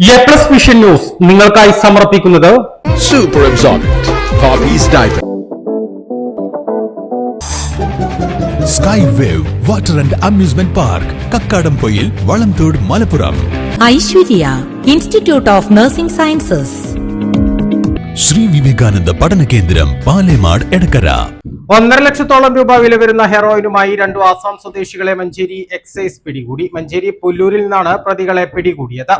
A plus vision news നിങ്ങൾക്കായി സമർപ്പിക്കുന്നത് super absorbent. Sky wave water and amusement park Kakkadampoyil Valamthode Malappuram Aishwarya institute of nursing sciences Shri Vivekananda പഠന കേന്ദ്രം പാലേമാട് എടക്കര ഒന്നര ലക്ഷത്തോളം രൂപ വില വരുന്ന ഹെറോയിനുമായി രണ്ടു ആസാം സ്വദേശികളെ മഞ്ചേരി എക്സൈസ് പിടികൂടി. മഞ്ചേരി പുല്ലൂരിൽ നിന്നാണ് പ്രതികളെ പിടികൂടിയത്.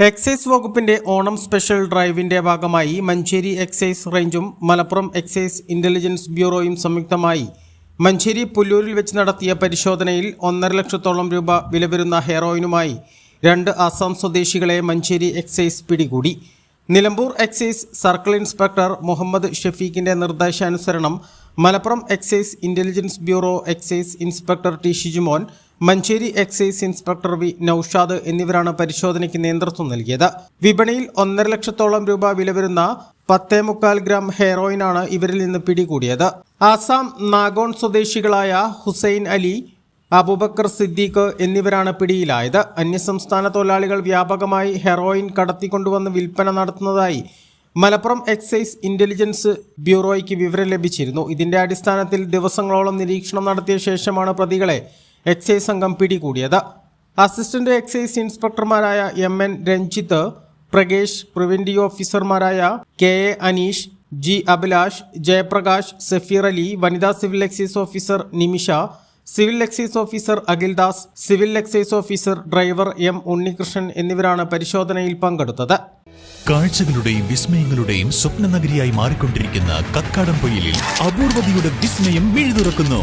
എക്സൈസ് വകുപ്പിന്റെ ഓണം സ്പെഷ്യൽ ഡ്രൈവിന്റെ ഭാഗമായി മഞ്ചേരി എക്സൈസ് റേഞ്ചും മലപ്പുറം എക്സൈസ് ഇന്റലിജൻസ് ബ്യൂറോയും സംയുക്തമായി മഞ്ചേരി പുല്ലൂരിൽ വെച്ച് നടത്തിയ പരിശോധനയിൽ ഒന്നര ലക്ഷത്തോളം രൂപ വില വരുന്ന ഹെറോയിനുമായി രണ്ട് അസം സ്വദേശികളെ മഞ്ചേരി എക്സൈസ് പിടികൂടി. Nilambur excise circle inspector Muhammad ഷഫീഖിന്റെ നിർദ്ദേശാനുസരണം Malappuram excise intelligence bureau excise inspector T Shijumon Manjeri excise inspector V Naushad എന്നിവരാണ് പരിശോധനയ്ക്ക് നേതൃത്വം നൽകിയത്. വിപണിയിൽ ഒന്നര ലക്ഷത്തോളം രൂപ വില വരുന്ന പത്തേ മുക്കാൽ ഗ്രാം ഹെറോയിനാണ് ഇവരിൽ നിന്ന് പിടികൂടിയത്. ആസാം നാഗോൺ സ്വദേശികളായ ഹുസൈൻ അലി അബൂബക്കർ സിദ്ദീഖ് എന്നിവരാണ് പിടിയിലായത്. അന്യസംസ്ഥാന തൊഴിലാളികൾ വ്യാപകമായി ഹെറോയിൻ കടത്തിക്കൊണ്ടുവന്ന് വിൽപ്പന നടത്തുന്നതായി മലപ്പുറം എക്സൈസ് ഇന്റലിജൻസ് ബ്യൂറോയ്ക്ക് വിവരം ലഭിച്ചിരുന്നു. ഇതിന്റെ അടിസ്ഥാനത്തിൽ ദിവസങ്ങളോളം നിരീക്ഷണം നടത്തിയ ശേഷമാണ് പ്രതികളെ എക്സൈസ് സംഘം പിടികൂടിയത്. Assistant excise ഇൻസ്പെക്ടർമാരായ M N Ranjith Prakesh preventive ഓഫീസർമാരായ K A Aneesh G Abhilash Jayaprakash Safeer Ali വനിതാ civil excise officer Nimisha civil excise officer Akhildas civil excise officer driver M Unnikrishnan എന്നിവരാണ് പരിശോധനയിൽ പങ്കെടുത്തത്. കാഴ്ചകളുടെയും വിസ്മയങ്ങളുടെയും സ്വപ്ന നഗരിയായി മാറിക്കൊണ്ടിരിക്കുന്ന കക്കാടം പൊയിലിൽ അപൂർവതയുടെ വിസ്മയം മിഴുതുറക്കുന്നു.